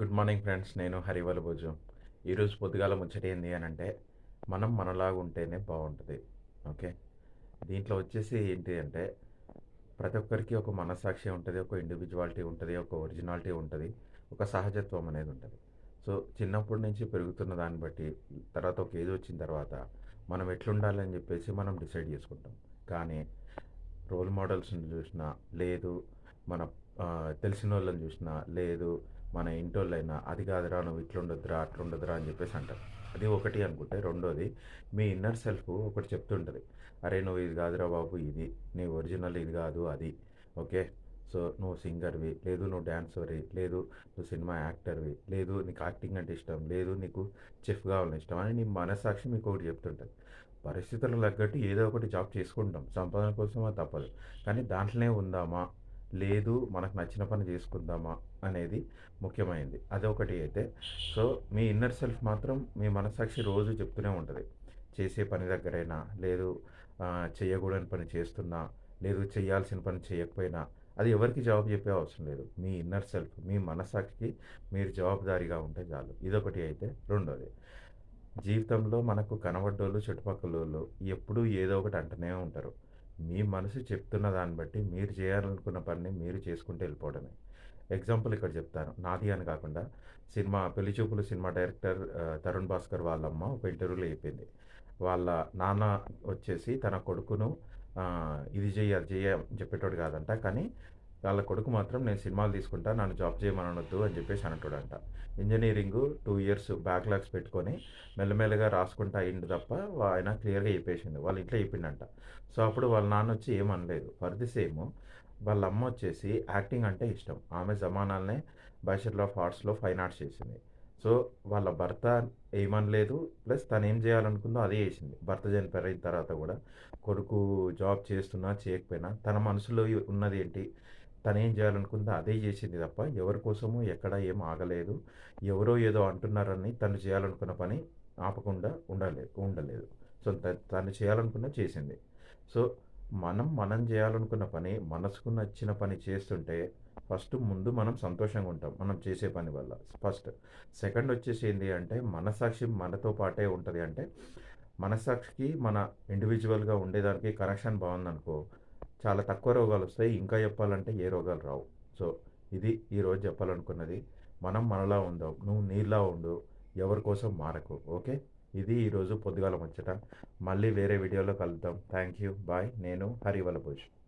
Good morning friends నేను హరివల్ భోజు. ఈరోజు పొద్దుగాల ముచ్చట ఏంది అని అంటే మనం మనలాగా ఉంటేనే బాగుంటుంది. ఓకే? దీంట్లో వచ్చేసి ఏంటి అంటే ప్రతి ఒక్కరికి ఒక మనస్సాక్షి ఉంటుంది ఒక ఇండివిజువాలిటీ ఉంటుంది ఒక ఒరిజినాలిటీ ఉంటుంది ఒక సహజత్వం అనేది ఉంటుంది. సో చిన్నప్పటి నుంచి పెరుగుతున్న దాన్ని బట్టి తర్వాత ఒక ఏజ్ వచ్చిన తర్వాత మనం ఎట్లుండాలని చెప్పేసి మనం డిసైడ్ చేసుకుంటాం. కానీ రోల్ మోడల్స్ని చూసినా లేదు మన తెలిసిన వాళ్ళని చూసినా లేదు మన ఇంటోళ్ళైనా అది కాదురా నువ్వు ఇట్లుండొద్దురా అట్లుండదురా అని చెప్పేసి అంటారు. అది ఒకటి అనుకుంటే రెండోది మీ ఇన్నర్ సెల్ఫ్ ఒకటి చెప్తుంటుంది. అరే నువ్వు ఇది కాదురా బాబు ఇది నీ ఒరిజినల్ ఇది కాదు అది ఓకే? సో నువ్వు సింగర్వి లేదు నువ్వు డ్యాన్సర్వి లేదు నువ్వు సినిమా యాక్టర్వి లేదు నీకు యాక్టింగ్ అంటే ఇష్టం లేదు నీకు చెఫ్ కావాలని ఇష్టం అని నీ మనసాక్షి మీకు ఒకటి చెప్తుంటుంది. పరిస్థితులకు తగ్గట్టు ఏదో ఒకటి జాబ్ చేసుకుంటాం. సంపాదన కోసం అది తప్పదు. కానీ దాంట్లోనే ఉందామా? లేదు మనకు నచ్చిన పని చేసుకుందామా అనేది ముఖ్యమైనది అదొకటి అయితే. సో మీ ఇన్నర్ సెల్ఫ్ మాత్రం మీ మనసాక్షి రోజు చెప్తూనే ఉంటుంది. చేసే పని దగ్గరైనా లేదు చేయకూడని పని చేస్తున్నా లేదు చేయాల్సిన పని చేయకపోయినా అది ఎవరికి జవాబు చెప్పే అవసరం లేదు. మీ ఇన్నర్ సెల్ఫ్ మీ మనసాక్షికి మీరు జవాబుదారీగా ఉంటే చాలు. ఇదొకటి అయితే. రెండోది జీవితంలో మనకు కనబడ్డోళ్ళు చుట్టుపక్కల వాళ్ళు ఎప్పుడూ ఏదో ఒకటి అంటూనే ఉంటారు. మీ మనసు చెప్తున్న దాన్ని బట్టి మీరు చేయాలనుకున్న పనిని మీరు చేసుకుంటూ వెళ్ళిపోవడమే. ఎగ్జాంపుల్ ఇక్కడ చెప్తాను. నాది అని కాకుండా సినిమా పెళ్ళి చూపులు సినిమా డైరెక్టర్ తరుణ్ భాస్కర్ వాళ్ళమ్మ ఒక ఇంటర్వ్యూలో చెప్పింది. వాళ్ళ నాన్న వచ్చేసి తన కొడుకును ఇది చెయ్యి అది చెయ్యి అని చెప్పేటోడు కాదంట. కానీ వాళ్ళ కొడుకు మాత్రం నేను సినిమాలు తీసుకుంటా నన్ను జాబ్ చేయమనొద్దు అని చెప్పేసి అంటాడంట ఇంజనీరింగ్ టూ ఇయర్స్ బ్యాక్లాగ్స్ పెట్టుకొని మెల్లమెల్లగా రాసుకుంటా అయింది తప్ప ఆయన క్లియర్గా చెప్పేసింది వాళ్ళ ఇంట్లో చెప్పిండంట. సో అప్పుడు వాళ్ళ నాన్న వచ్చి ఏమనలేదు. ఫర్ ది సేమ్ వాళ్ళ అమ్మ వచ్చేసి యాక్టింగ్ అంటే ఇష్టం. ఆమె జమానాలనే బ్యాచిలర్ ఆఫ్ ఆర్ట్స్లో ఫైన్ ఆర్ట్స్ చేసింది. సో వాళ్ళ భర్త ఏమనలేదు. ప్లస్ తను ఏం చేయాలనుకుందో అదే చేసింది. భర్త చనిపోయిన తర్వాత కూడా కొడుకు జాబ్ చేస్తున్నా చేయకపోయినా తన మనసులో ఉన్నది ఏంటి? తను ఏం చేయాలనుకుందో అదే చేసింది తప్ప ఎవరి కోసమో ఎక్కడ ఏం ఆగలేదు. ఎవరో ఏదో అంటున్నారని తను చేయాలనుకున్న పని ఆపకుండా ఉండలేదు ఉండలేదు. సో తను చేయాలనుకున్న చేసింది. సో మనం మనం చేయాలనుకున్న పని మనసుకు నచ్చిన పని చేస్తుంటే ఫస్ట్ ముందు మనం సంతోషంగా ఉంటాం మనం చేసే పని వల్ల. ఫస్ట్. సెకండ్ వచ్చేసి ఏంటి అంటే మనసాక్షి మనతో పాటే ఉంటుంది. అంటే మనసాక్షికి మన ఇండివిజువల్గా ఉండేదానికి కనెక్షన్ బాగుందనుకో చాలా తక్కువ రోగాలు వస్తాయి. ఇంకా చెప్పాలంటే ఏ రోగాలు రావు. సో ఇది ఈరోజు చెప్పాలనుకున్నది. మనం మనలా ఉందాం. నువ్వు నీలా ఉండు. ఎవరి కోసం మారకు. ఓకే? ఇది ఈరోజు పొద్దుగాల ముచ్చట. మళ్ళీ వేరే వీడియోలో కలుద్దాం. Thank you bye. నేను హరివలభూష్